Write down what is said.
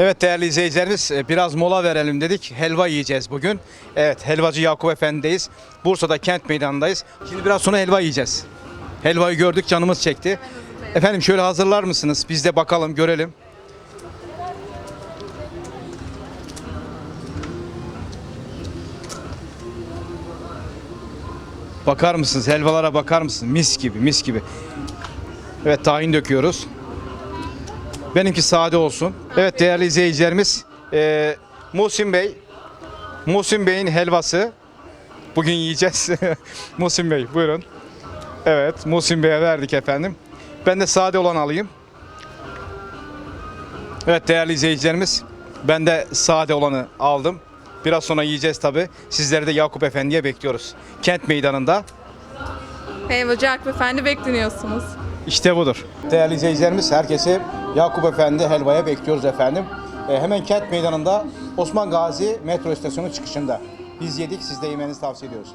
Evet değerli izleyicilerimiz e, biraz mola verelim dedik. Helva yiyeceğiz bugün. Evet helvacı Yakup Efendi'deyiz. Bursa'da kent meydanındayız. Şimdi biraz sonra helva yiyeceğiz. Helvayı gördük canımız çekti. Efendim şöyle hazırlar mısınız? Biz de bakalım görelim. Bakar mısınız? Helvalara bakar mısınız? Mis gibi, mis gibi. Evet tahin döküyoruz. Benimki sade olsun. Evet değerli izleyicilerimiz, e, Muhsin Bey, Muhsin Bey'in helvası. Bugün yiyeceğiz. Muhsin Bey buyurun. Evet Muhsin Bey'e verdik efendim. Ben de sade olan alayım. Evet değerli izleyicilerimiz, ben de sade olanı aldım. Biraz sonra yiyeceğiz tabi. Sizleri de Yakup Efendi'ye bekliyoruz. Kent meydanında. Helvacı Yakup Efendi bekleniyorsunuz. İşte budur. Değerli izleyicilerimiz herkesi Yakup Efendi helvaya bekliyoruz efendim. E, hemen kent meydanında Osman Gazi metro istasyonu çıkışında. Biz yedik siz de yemenizi tavsiye ediyoruz.